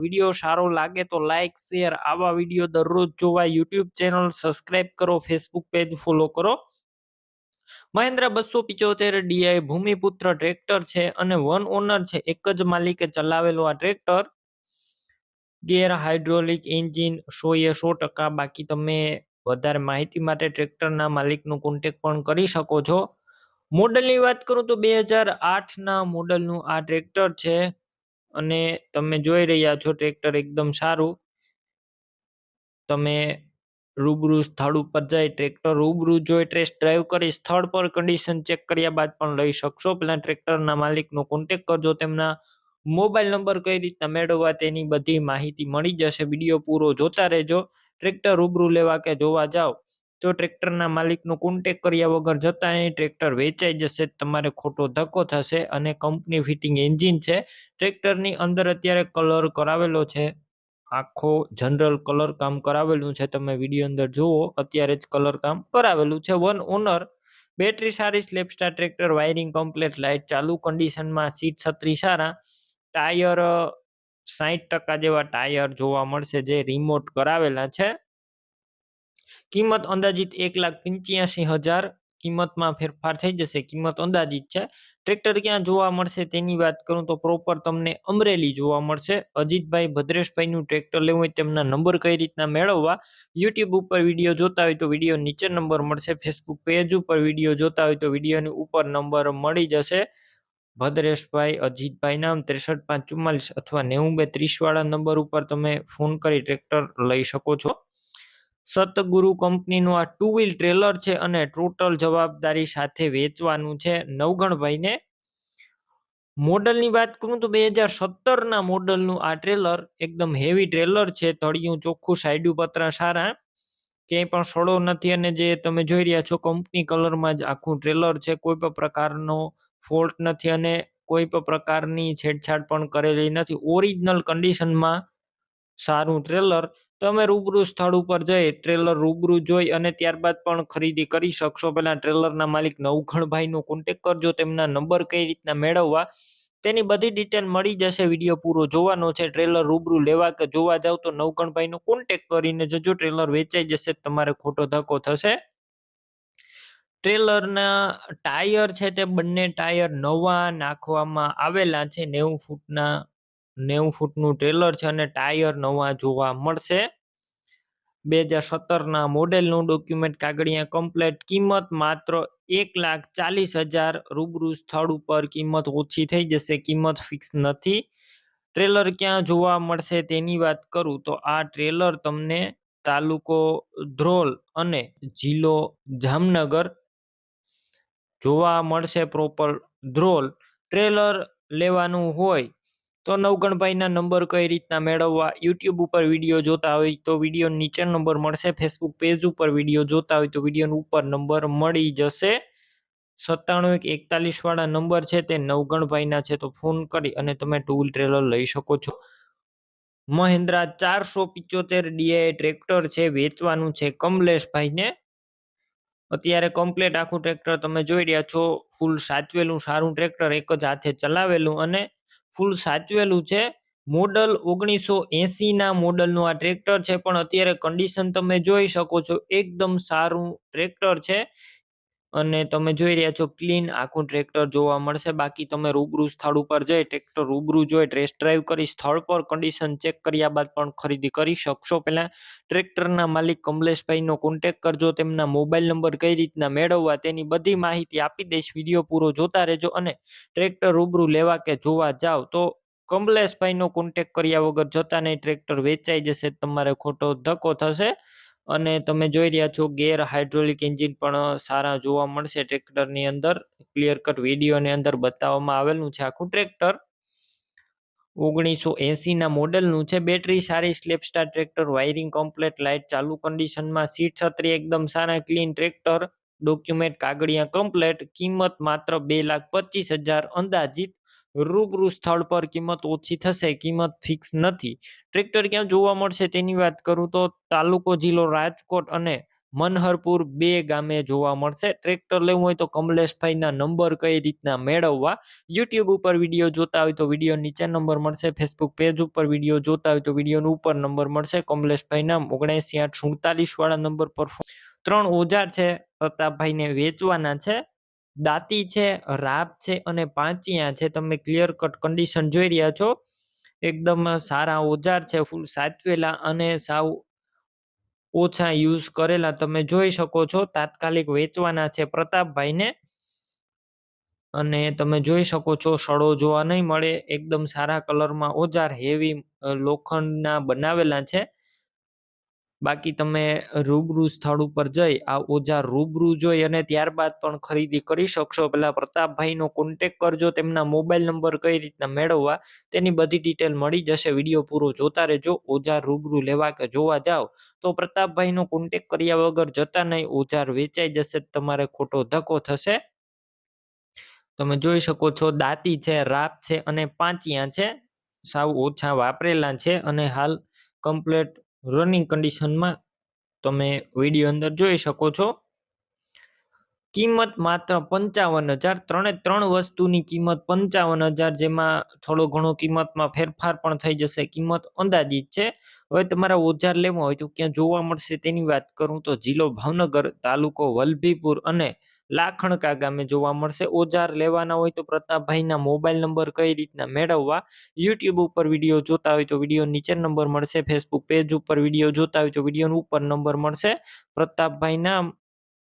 Video સારો લાગે તો લાઇક શેર આવા વીડિયો દરરોજ જોવા યુટ્યુબ ચેનલ સબસ્ક્રાઇબ કરો ફેસબુક પેજ ફોલો કરો. મહેન્દ્ર બસો પિચોતેર ડીઆઈ ભૂમિપુત્ર ટ્રેક્ટર છે અને વન ઓનર છે. એક જ માલિકે ચલાવેલો આ ટ્રેક્ટર ગેર હાઇડ્રોલિક એન્જિન સો એ સો ટકા. બાકી તમે વધારે માહિતી માટે ટ્રેક્ટરના માલિકનો કોન્ટેક પણ કરી શકો છો. મોડલની વાત કરું તો બે હજાર આઠના મોડલનું આ ટ્રેક્ટર છે. અને તમે જોઈ રહ્યા છો ટ્રેક્ટર એકદમ સારું. તમે રૂબરૂ સ્થળ ઉપર જઈ ટ્રેક્ટર રૂબરૂ જોઈ ટેસ્ટ ડ્રાઈવ કરી, સ્થળ પર કન્ડિશન ચેક કર્યા બાદ પણ લઈ શકશો. પેલા ટ્રેક્ટરના માલિકનો કોન્ટેક કરજો, તેમના મોબાઈલ નંબર કઈ રીતના મેળવવા તેની બધી માહિતી મળી જશે. વીડિયો પૂરો જોતા રહેજો. ટ્રેક્ટર રૂબરૂ લેવા કે જોવા જાઓ. તો ટ્રેક્ટરના માલિકનો કોન્ટેક કર્યા વગર જતા એ ટ્રેક્ટર વેચાઈ જશે, તમારે ખોટો ધક્કો થશે અને કંપની ફિટિંગ એન્જિન છે, ટ્રેક્ટરની અંદર અત્યારે કલર કરાવેલો છે. આખો જનરલ કલર કામ કરાવેલું છે, તમે વીડિયો અંદર જુઓ, અત્યારે જ કલર કામ કરાવેલું છે. વન ઓનર બેટરી સારી self starter tractor wiring complete light ચાલુ કન્ડિશનમાં સીટ છત્રી સારા, ટાયર સાહીઠ ટકા જેવા ટાયર જોવા મળશે જે રિમોટ કરાવેલા છે. કિંમત અંદાજિત એક લાખ પંચ્યાસી હજાર કિંમતમાં ફેરફાર થઈ જશે. કિંમત અંદાજિત છે. ટ્રેક્ટર ક્યાં જોવા મળશે તેની વાત કરું તો પ્રોપર તમને અમરેલી જોવા મળશે. અજીતભાઈ ભદ્રેશભાઈનું ટ્રેક્ટર લેવું હોય તેમના નંબર કઈ રીતના મેળવવા યુટ્યુબ ઉપર વીડિયો જોતા હોય તો વીડિયો નીચે નંબર મળશે. ફેસબુક પેજ ઉપર વીડિયો જોતા હોય તો વિડીયોની ઉપર નંબર મળી જશે. ભદ્રેશભાઈ, અજીતભાઈ નામ ત્રેસઠ પાંચ ચુમ્માલીસ અથવા નેવું બે ત્રીસ વાળા નંબર ઉપર તમે ફોન કરી ટ્રેક્ટર લઈ શકો છો. સતગુરુ કંપનીનું આ ટુ વ્હીલ ટ્રેલર છે અને ટોટલ જવાબદારી સાથે વેચવાનું છે નવગણભાઈને. મોડલની વાત કરું તો બે હજાર સત્તરના મોડલનું આ ટ્રેલર એકદમ હેવી ટ્રેલર છે, તળિયું ચોખ્ખું સાઈડું પતરા સારા. ક્યાંય પણ સડો નથી અને જે તમે જોઈ રહ્યા છો કંપની કલરમાં જ આખું ટ્રેલર છે, કોઈ પણ પ્રકારનો ફોલ્ટ નથી અને કોઈ પણ પ્રકારની છેડછાડ પણ કરેલી નથી. ઓરિજિનલ કન્ડિશનમાં સારું ટ્રેલર તમે રૂબરૂ સ્થળ ઉપર જઈ ટ્રેલર રૂબરૂ જોઈ અને ત્યારબાદ પણ ખરીદી કરી શકશો. પહેલાં ટ્રેલરના માલિક નવખણભાઈનો કોન્ટેક કરજો, તેમના નંબર કઈ રીતના મેળવવા, તેની બધી ડિટેલ મળી જશે. વીડિયો પૂરો જોવાનો છે. ટ્રેલર રૂબરૂ લેવા કે જોવા જાવ તો નવકણભાઈનો કોન્ટેક કરીને જજો. ટ્રેલર વેચાઈ જશે, તમારે ખોટો ધક્કો થશે. ટ્રેલરના ટાયર છે તે બંને ટાયર નવા નાખવામાં આવેલા છે. નેવું ફૂટના નેવું ફૂટનું ટ્રેલર છે અને ટાયર નવા જોવા મળશે. બે હજાર સત્તરના મોડેલનું ડોક્યુમેન્ટ કાગળિયા કમ્પ્લેટ કિંમત માત્ર એક લાખ ચાલીસ હજાર રૂબરૂ સ્થળ ઉપર કિંમત ઓછી થઈ જશે, કિંમત ફિક્સ નથી. ટ્રેલર ક્યાં જોવા મળશે તેની વાત કરું તો આ ટ્રેલર તમને તાલુકો ધ્રોલ અને જિલ્લો જામનગર જોવા મળશે પ્રોપર ધ્રોલ. ટ્રેલર લેવાનું હોય તો નવગણભાઈના નંબર કઈ રીતના મેળવવા? યુટ્યુબ ઉપર વીડિયો જોતા હોય તો વીડિયો નીચે નંબર મળશે. ફેસબુક પેજ ઉપર વીડિયો જોતા હોય તો વીડિયો ઉપર નંબર મળી જશે. સત્તાણું એક એકતાલીસ વાળા નંબર છે તે નવગણભાઈના છે તો ફોન કરી અને તમે ટુ ટ્રેલર લઈ શકો છો. મહિન્દ્રા ચારસો પિચોતેર ડીઆઈ ટ્રેક્ટર છે, વેચવાનું છે કમલેશભાઈને. અત્યારે કમ્પ્લેટ આખું ટ્રેક્ટર તમે જોઈ રહ્યા છો. ફૂલ સાચવેલું, સારું ટ્રેક્ટર એક જ હાથે ચલાવેલું અને ફૂલ સાચવેલું છે. મોડલ ઓગણીસો એંસીના મોડલનું આ ટ્રેક્ટર છે, પણ અત્યારે કન્ડિશન તમે જોઈ શકો છો, એકદમ સારું ટ્રેક્ટર છે. અને તમે જોઈ રહ્યા છો ક્લીન આખું ટ્રેક્ટર જોવા મળશે. બાકી તમે રૂબરૂ સ્થળ ઉપર જઈ ટ્રેક્ટર રૂબરૂ જોઈ ટેસ્ટ ડ્રાઈવ કરી સ્થળ પર કન્ડિશન ચેક કર્યા બાદ પણ ખરીદી કરી શકશો. પહેલાં ટ્રેક્ટરના માલિક કમલેશભાઈનો કોન્ટેક કરજો, તેમના મોબાઈલ નંબર કઈ રીતના મેળવવા તેની બધી માહિતી આપી દઈશ. વીડિયો પૂરો જોતા રહેજો અને ટ્રેક્ટર રૂબરૂ લેવા કે જોવા જાવ તો કમલેશભાઈનો કોન્ટેક કર્યા વગર જતા નહીં, ટ્રેક્ટર વેચાઈ જશે, તમારે ખોટો ધક્કો થશે. અને તમે જોઈ રહ્યા છો ગેર હાઇડ્રોલિક એન્જિન પણ સારા જોવા મળશે ટ્રેક્ટરની અંદર. ક્લિયર કટ વિડીયોની અંદર બતાવવામાં આવેલું છે આખું ટ્રેક્ટર. ઓગણીસો એંસીના મોડેલનું છે. બેટરી સારી self starter tractor, wiring complete, light ચાલુ કન્ડિશનમાં, સીટ છત્રી એકદમ સારા, ક્લીન ટ્રેક્ટર, ડોક્યુમેન્ટ કાગળિયા કમ્પ્લેટ, કિંમત માત્ર બે લાખ પચીસ હજાર અંદાજિત રૂબરૂ સ્થળ પર કિંમત ઓછી થશે, કિંમત ફિક્સ નથી. ટ્રેક્ટર ક્યાં જોવા મળશે તેની વાત કરું તો તાલુકો જિલ્લો રાજકોટ અને મનહરપુર બે ગામે જોવા મળશે. ટ્રેક્ટર લેવું હોય તો કમલેશભાઈના નંબર કઈ રીતના મેળવવા? યુટ્યુબ ઉપર વીડિયો જોતા હોય તો વીડિયો નીચે નંબર મળશે. ફેસબુક પેજ ઉપર વીડિયો જોતા હોય તો વિડીયોનો ઉપર નંબર મળશે. કમલેશભાઈના ઓગણસી આઠ સુડતાલીસ વાળા નંબર પર ત્રણ ઓજાર છે, પ્રતાપભાઈને વેચવાના છે. દાંતી છે રાપ છે અને પાંચિયા છે. તમે ક્લિયર કટ કન્ડિશન જોઈ રહ્યા છો. એકદમ સારા ઓજાર છે, ફૂલ સાચવેલા અને સાવ ઓછા યુઝ કરેલા તમે જોઈ શકો છો. તાત્કાલિક વેચવાના છે પ્રતાપભાઈને. અને તમે જોઈ શકો છો, સડો જોવા નહીં મળે. એકદમ સારા કલરમાં ઓજાર હેવી લોખંડના બનાવેલા છે. બાકી તમે રૂબરૂ સ્થળ ઉપર જઈ, આ ઓજા રૂબરૂ જોઈ અને ત્યારબાદ પણ ખરીદી કરી શકશો. પેલા પ્રતાપભાઈનો કોન્ટેક કરજો, તેમના મોબાઈલ નંબર કઈ રીતના મેળવવા, તેની બધી ડિટેલ મળી જશે. વીડિયો પૂરો જોતા રહેજો ઓજાર રૂબરૂ લેવા કે જોવા જાઓ. તો પ્રતાપભાઈનો કોન્ટેક કર્યા વગર જતા નહીં, ઓજાર વેચાઈ જશે, તમારે ખોટો ધક્કો થશે. તમે જોઈ શકો છો, દાંતી છે, રાપ છે અને પાંચિયા છે. સાવ ઓછા વાપરેલા છે અને હાલ કમ્પ્લેટ રનિંગ કન્ડિશનમાં તમે વીડિયો અંદર જોઈ શકો છો. કિંમત માત્ર પંચાવન હજાર. ત્રણે ત્રણ વસ્તુની કિંમત પંચાવન હજાર, જેમાં થોડો ઘણો કિંમતમાં ફેરફાર પણ થઈ જશે. કિંમત અંદાજિત છે. હવે તમારા ઓજાર લેવા હોય તો ક્યાં જોવા મળશે તેની વાત કરું તો જિલ્લો ભાવનગર, તાલુકો વલભીપુર અને લાખણકા ગામે જોવા મળશે. ઓજાર લેવાના હોય તો પ્રતાપભાઈના મોબાઈલ નંબર કઈ રીતના મેળવવા? યુટ્યુબ ઉપર વીડિયો જોતા હોય તો વીડિયો નીચે નંબર મળશે. ફેસબુક પેજ ઉપર વીડિયો જોતા હોય તો વીડિયો ઉપર નંબર મળશે. પ્રતાપભાઈના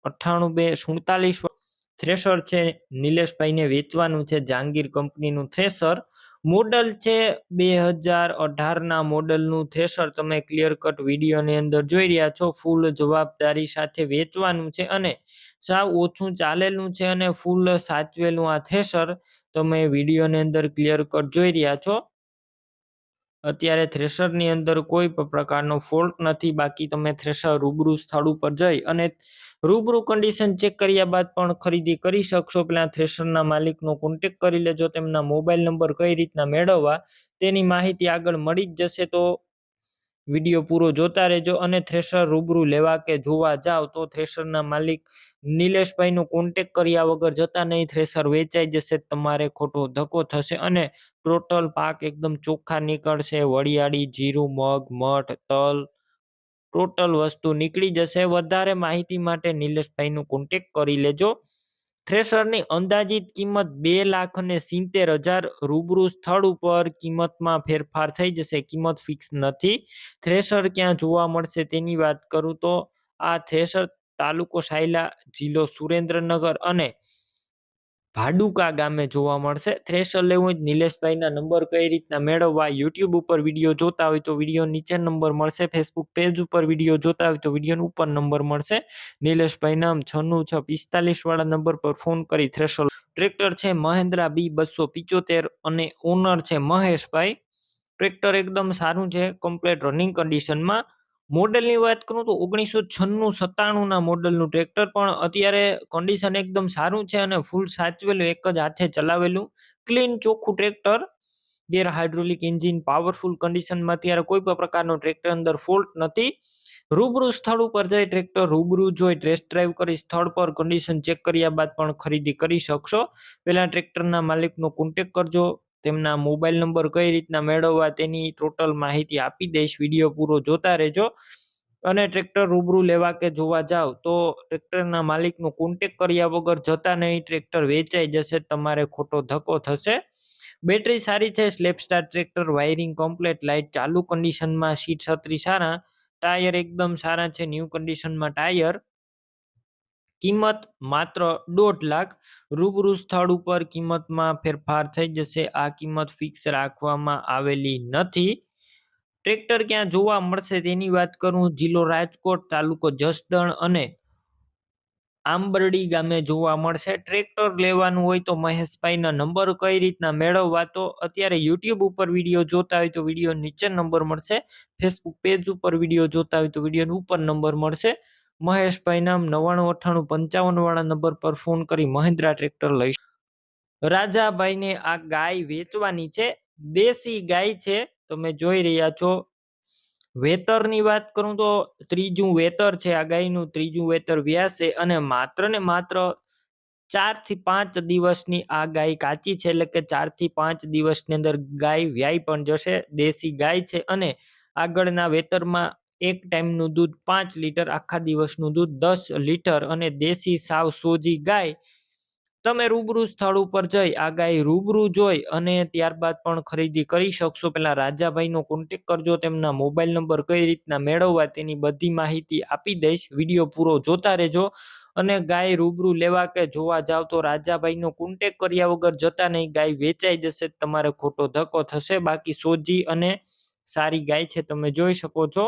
અઠ્ઠાણું બે સુડતાલીસ થ્રેશર છે. નિલેશભાઈને વેચવાનું છે. જાંગીર કંપનીનું થ્રેશર મોડલ છે બે હજાર અઢારના મોડલનું થ્રેશર. તમે ક્લિયર કટ વિડીયોની અંદર જોઈ રહ્યા છો. ફૂલ જવાબદારી સાથે વેચવાનું છે અને સાવ ઓછું ચાલેલું છે અને ફૂલ સાચવેલું આ થ્રેશર. તમે વિડીયોની અંદર ક્લિયર કટ જોઈ રહ્યા છો. અત્યારે થ્રેશરની અંદર કોઈ પણ પ્રકારનો ફોલ્ટ નથી. બાકી તમે થ્રેશર રૂબરૂ સ્થળ ઉપર જઈ અને રૂબરૂ કન્ડિશન ચેક કર્યા બાદ પણ ખરીદી કરી શકશો. પેલા થ્રેશરના માલિકનો કોન્ટેક કરી લેજો. તેમના મોબાઈલ નંબર કઈ રીતના મેળવવા તેની માહિતી આગળ મળી જ જશે તો વીડિયો પૂરો જોતા રહેજો અને થ્રેશર રૂબરૂ લેવા કે જોવા જાઓ તો થ્રેશરના માલિક નિલેશભાઈનો કોન્ટેક કર્યા વગર જતા નહીં. થ્રેશર વેચાઈ જશે, તમારે ખોટો ધક્કો થશે અને ટોટલ પાક એકદમ ચોખ્ખા નીકળશે. વડિયાળી જીરું, મગ, મઠ, તલ ટોટલ વસ્તુ નીકળી જશે. વધારે માહિતી માટે નિલેશભાઈનું કોન્ટેક કરી લેજો. થ્રેશરની અંદાજિત કિંમત બે લાખ અને સિત્તેર હજાર રૂબરૂ સ્થળ ઉપર કિંમતમાં ફેરફાર થઈ જશે. કિંમત ફિક્સ નથી. થ્રેશર ક્યાં જોવા મળશે તેની વાત કરું તો આ થ્રેશર તાલુકો સાયલા, જિલ્લો સુરેન્દ્રનગર અને ભાડુકા ગામે જોવા મળશે. થ્રેશર લેવું હોય નિલેશભાઈના નંબર કઈ રીતના મેળવવા યુટ્યુબ ઉપર વીડિયો જોતા હોય તો વીડિયો નીચે નંબર મળશે. ફેસબુક પેજ ઉપર વીડિયો જોતા હોય તો વીડિયો ઉપર નંબર મળશે. નિલેશભાઈ નામ છન્નું છ પિસ્તાલીસ વાળા નંબર પર ફોન કરી થ્રેશર ટ્રેક્ટર છે મહેન્દ્રા બી બસો પિચોતેર અને ઓનર છે મહેશભાઈ. ટ્રેક્ટર એકદમ સારું છે. કમ્પ્લેટ રનિંગ કન્ડિશનમાં મોડલની વાત કરું તો ઓગણીસો છન્નું સત્તાણુંના મોડલનું ટ્રેક્ટર પણ અત્યારે કન્ડિશન એકદમ સારું છે અને ફૂલ સાચવેલું, એક જ હાથે ચલાવેલું. ક્લીન ચોખ્ખું tractor, gear hydraulic engine powerful કન્ડિશનમાં અત્યારે કોઈ પણ પ્રકારનો ટ્રેક્ટર અંદર ફોલ્ટ નથી. રૂબરૂ સ્થળ ઉપર જઈ ટ્રેક્ટર રૂબરૂ જોઈ ટેસ્ટ ડ્રાઈવ કરી સ્થળ પર કન્ડિશન ચેક કર્યા બાદ પણ ખરીદી કરી શકશો. પહેલાં ટ્રેક્ટરના માલિકનો કોન્ટેક કરજો. તેમના મોબાઈલ નંબર કઈ રીતના મેળવવા તેની ટોટલ માહિતી આપી દઈશ. વીડિયો પૂરો જોતા રહેજો. અને ટ્રેક્ટર રૂબરૂ લેવા કે જોવા જાવ તો ટ્રેક્ટરના માલિકનો કોન્ટેક કર્યા વગર જતા નહીં. ટ્રેક્ટર વેચાઈ જશે, તમારે ખોટો ધક્કો થશે. બેટરી સારી છે slap star tractor wiring complete light ચાલુ કન્ડિશનમાં સીટ છત્રી સારા ટાયર એકદમ સારા છે ન્યૂ કન્ડિશનમાં ટાયર કિંમત માત્ર દોઢ લાખ. રૂબરૂ સ્થળ ઉપર કિંમતમાં ફેરફાર થઈ જશે. આ કિંમત ફિક્સ રાખવામાં આવેલી નથી. ટ્રેક્ટર ક્યાં જોવા મળશે તેની વાત કરું. જિલ્લો રાજકોટ, તાલુકો જસદણ અને આંબરડી ગામે જોવા મળશે. ટ્રેક્ટર લેવાનું હોય તો મહેશભાઈના નંબર કઈ રીતના મેળવવા? તો અત્યારે યુટ્યુબ ઉપર વીડિયો જોતા હોય તો વીડિયો નીચે નંબર મળશે. ફેસબુક પેજ ઉપર વીડિયો જોતા હોય તો વીડિયો ઉપર નંબર મળશે. મહેશભાઈ નામ નવ્વાણું, અઠ્ઠાણું, પંચાવન વાળા નંબર પર ફોન કરી મહિન્દ્રા ટ્રેક્ટર લઈ રાજાભાઈને આ ગાય વેચવાની છે, દેશી ગાય છે, તમે જોઈ રહ્યા છો. વેતરની વાત કરું તો ત્રીજું વેતર છે, આ ગાયનું ત્રીજું વેતર વ્યાસે અને માત્ર ને માત્ર ચારથી પાંચ દિવસની આ ગાય કાચી છે, એટલે કે ચારથી પાંચ દિવસની અંદર ગાય વ્યાય પણ જશે, દેશી ગાય છે અને આગળના વેતરમાં એક ટાઈમનું દૂધ પાંચ લીટર, આખા દિવસનું દૂધ દસ લીટર અને દેશી સાવ સોજી ગાય. તમે રૂબરૂ સ્થળ ઉપર જઈ આ ગાય રૂબરૂ જોઈ અને ત્યારબાદ પણ ખરીદી કરી શકશો. પહેલાં રાજાભાઈનો કોન્ટેક કરજો, તેમના મોબાઈલ નંબર કઈ રીતના મેળવવા તેની બધી માહિતી આપી દઈશ. વીડિયો પૂરો જોતા રહેજો અને ગાય રૂબરૂ લેવા કે જોવા જાવ તો રાજાભાઈનો કોન્ટેક કર્યા વગર જતા નહીં. ગાય વેચાઈ જશે, તમારે ખોટો ધક્કો થશે. બાકી સોજી અને સારી ગાય છે, તમે જોઈ શકો છો.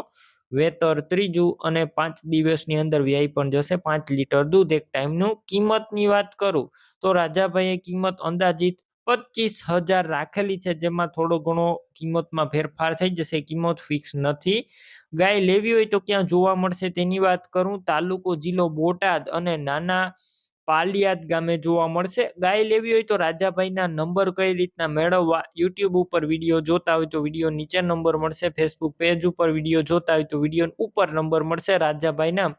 વેતર, ત્રીજું અને પાંચ દિવસની અંદર વ્યાય પણ જશે. પાંચ લીટર દૂધ એક ટાઈમનું કિંમતની વાત કરું તો રાજાભાઈએ કિંમત અંદાજિત પચીસ હજાર રાખેલી છે, જેમાં થોડો ઘણો કિંમતમાં ફેરફાર થઈ જશે. કિંમત ફિક્સ નથી. ગાય લેવી હોય તો ક્યાં જોવા મળશે તેની વાત કરું. તાલુકો જિલ્લો બોટાદ અને નાના પાલિયાદ ગામે જોવા મળશે. ગાય લેવી હોય તો રાજાભાઈના નંબર કઈ રીતના મેળવવા? યુટ્યુબ ઉપર વીડિયો જોતા હોય તો વીડિયો નીચે નંબર મળશે. ફેસબુક પેજ ઉપર વીડિયો જોતા હોય તો વીડિયો ઉપર નંબર મળશે. રાજાભાઈના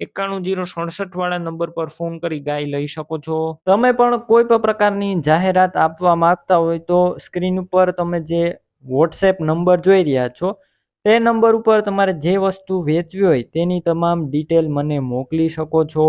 એકાણું જીરો સડસઠ વાળા નંબર પર ફોન કરી ગાય લઈ શકો છો. તમે પણ કોઈ પણ પ્રકારની જાહેરાત આપવા માંગતા હોય તો સ્ક્રીન ઉપર તમે જે વોટ્સએપ નંબર જોઈ રહ્યા છો, તે નંબર ઉપર તમારે જે વસ્તુ વેચવી હોય તેની તમામ ડિટેલ મને મોકલી શકો છો.